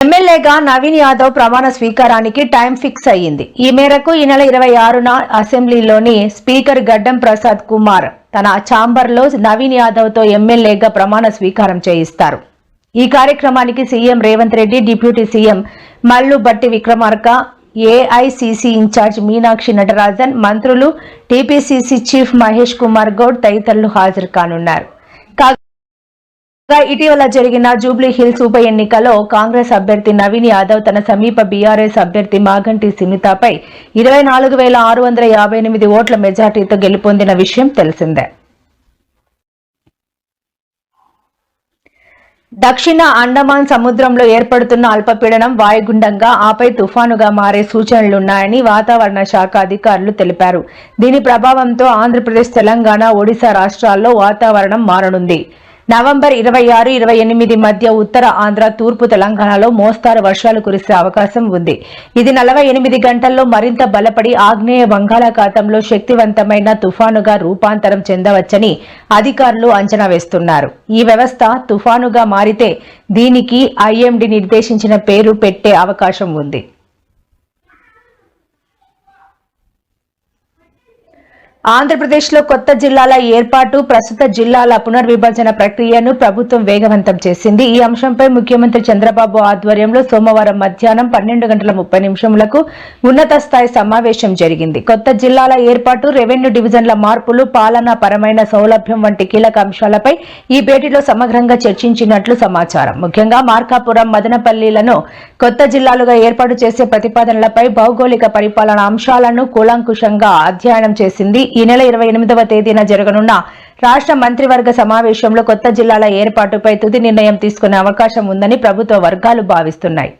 ఎమ్మెల్యేగా నవీన్ యాదవ్ ప్రమాణ స్వీకారానికి time fix అయ్యింది. ఈ మేరకు ఈ నెల ఇరవై ఆరున అసెంబ్లీలోని స్పీకర్ గడ్డం ప్రసాద్ కుమార్ తన ఛాంబర్లో నవీన్ యాదవ్తో ఎమ్మెల్యేగా ప్రమాణ స్వీకారం చేయిస్తారు. ఈ కార్యక్రమానికి CM Revanth Reddy deputy CM Mallu Bhatti Vikramarka AICC incharge Meenakshi Natarajan మంత్రులు టీపీసీసీ చీఫ్ మహేష్ కుమార్ గౌడ్ తదితరులు హాజరు కానున్నారు. ఇటీవల జరిగిన జూబ్లీ హిల్స్ ఉప ఎన్నికలో కాంగ్రెస్ అభ్యర్థి నవీన్ యాదవ్ తన సమీప బీఆర్ఎస్ అభ్యర్థి మాగంటి సునీతపై ఇరవై నాలుగు వేల ఆరు వందల యాభై ఎనిమిది ఓట్ల మెజార్టీతో గెలుపొందిన విషయం తెలిసిందే. దక్షిణ అండమాన్ సముద్రంలో ఏర్పడుతున్న అల్పపీడనం వాయుగుండంగా ఆపై తుఫానుగా మారే సూచనలున్నాయని వాతావరణ శాఖ అధికారులు తెలిపారు. దీని ప్రభావంతో ఆంధ్రప్రదేశ్ తెలంగాణ ఒడిశా రాష్ట్రాల్లో వాతావరణం మారనుంది. నవంబర్ ఇరవై ఆరు ఇరవై ఎనిమిది మధ్య ఉత్తర ఆంధ్ర తూర్పు తెలంగాణలో మోస్తారు వర్షాలు కురిసే అవకాశం ఉంది. ఇది నలభై ఎనిమిది గంటల్లో మరింత బలపడి ఆగ్నేయ బంగాళాఖాతంలో శక్తివంతమైన తుఫానుగా రూపాంతరం చెందవచ్చని అధికారులు అంచనా వేస్తున్నారు. ఈ వ్యవస్థ తుఫానుగా మారితే దీనికి ఐఎండీ నిర్దేశించిన పేరు పెట్టే అవకాశం ఉంది. ఆంధ్రప్రదేశ్లో కొత్త జిల్లాల ఏర్పాటు ప్రస్తుత జిల్లాల పునర్విభజన ప్రక్రియను ప్రభుత్వం వేగవంతం చేసింది. ఈ అంశంపై ముఖ్యమంత్రి చంద్రబాబు ఆధ్వర్యంలో సోమవారం మధ్యాహ్నం పన్నెండు గంటల ముప్పై నిమిషములకు ఉన్నత స్థాయి సమావేశం జరిగింది. కొత్త జిల్లాల ఏర్పాటు రెవెన్యూ డివిజన్ల మార్పులు పాలనా పరమైన సౌలభ్యం వంటి కీలక అంశాలపై ఈ భేటీలో సమగ్రంగా చర్చించినట్లు సమాచారం. ముఖ్యంగా మార్కాపురం మదనపల్లిలను కొత్త జిల్లాలుగా ఏర్పాటు చేసే ప్రతిపాదనలపై భౌగోళిక పరిపాలన అంశాలను కూలంకుషంగా అధ్యయనం చేసింది ఈ నెల ఇరవై ఎనిమిదవ తేదీన జరగనున్న రాష్ట్ర మంత్రివర్గ సమావేశంలో కొత్త జిల్లాల ఏర్పాటుపై తుది నిర్ణయం తీసుకునే అవకాశం ఉందని ప్రభుత్వ వర్గాలు భావిస్తున్నాయి.